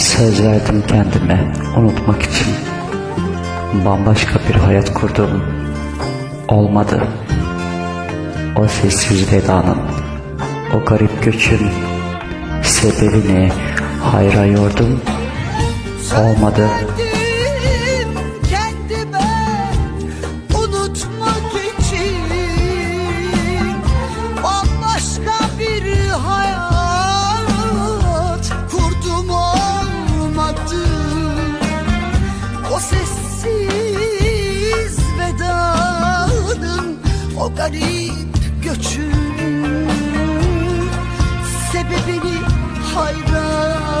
Söz verdim kendime unutmak için. Bambaşka bir hayat kurdum. Olmadı. O sessiz vedanın, o garip göçün sebebini hayra yordum. Olmadı. garip göçün Sebebini hayran